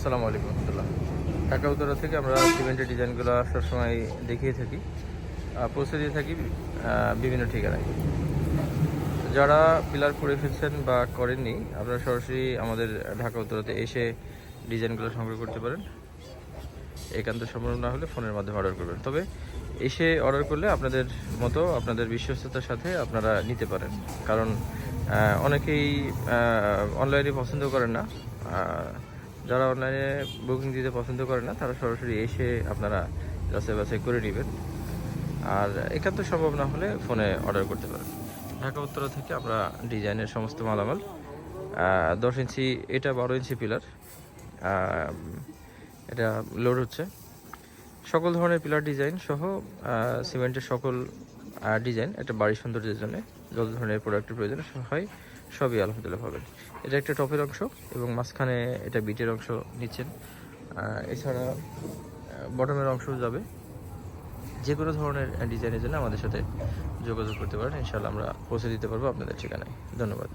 আসসালামু আলাইকুম রহমতুল্লাহ। ঢাকা উত্তরা থেকে আমরা সিমেন্টের ডিজাইনগুলো সবসময় দেখিয়ে থাকি পৌঁছে দিয়ে থাকি বিভিন্ন ঠিকানায়। যারা পিলার করে ফেলছেন বা করেননি, আপনারা সরাসরি আমাদের ঢাকা উত্তরাতে এসে ডিজাইনগুলো সংগ্রহ করতে পারেন। একান্ত সম্ভব না হলে ফোনের মাধ্যমে অর্ডার করবেন। তবে এসে অর্ডার করলে আপনাদের মতো আপনাদের বিশ্বস্ততার সাথে আপনারা নিতে পারেন। কারণ অনেকেই অনলাইনে পছন্দ করেন না। যারা অনলাইনে বুকিং দিতে পছন্দ করে না, তারা সরাসরি এসে আপনারা যাচাই বাছাই করে নেবেন। আর একান্ত সম্ভব না হলে ফোনে অর্ডার করতে পারেন। ঢাকা, উত্তরা থেকে আমরা ডিজাইনের সমস্ত মালামাল দশ ইঞ্চি, এটা বারো ইঞ্চি পিলার এটা লোড হচ্ছে। সকল ধরনের পিলার ডিজাইন সহ সিমেন্টের সকল ডিজাইন, একটা বাড়ির সৌন্দর্যের জন্য যত ধরনের প্রোডাক্টের প্রয়োজন হয়, সবই আলহামদুলিল্লাহ পাবেন। এটা একটা টপের অংশ এবং মাঝখানে এটা বিটের অংশ নিচ্ছেন। এছাড়া বটমের অংশও যাবে। যে কোনো ধরনের ডিজাইনের জন্য আমাদের সাথে যোগাযোগ করতে পারেন। ইনশাল্লাহ আমরা পৌঁছে দিতে পারব আপনাদের ঠিকানায়। ধন্যবাদ।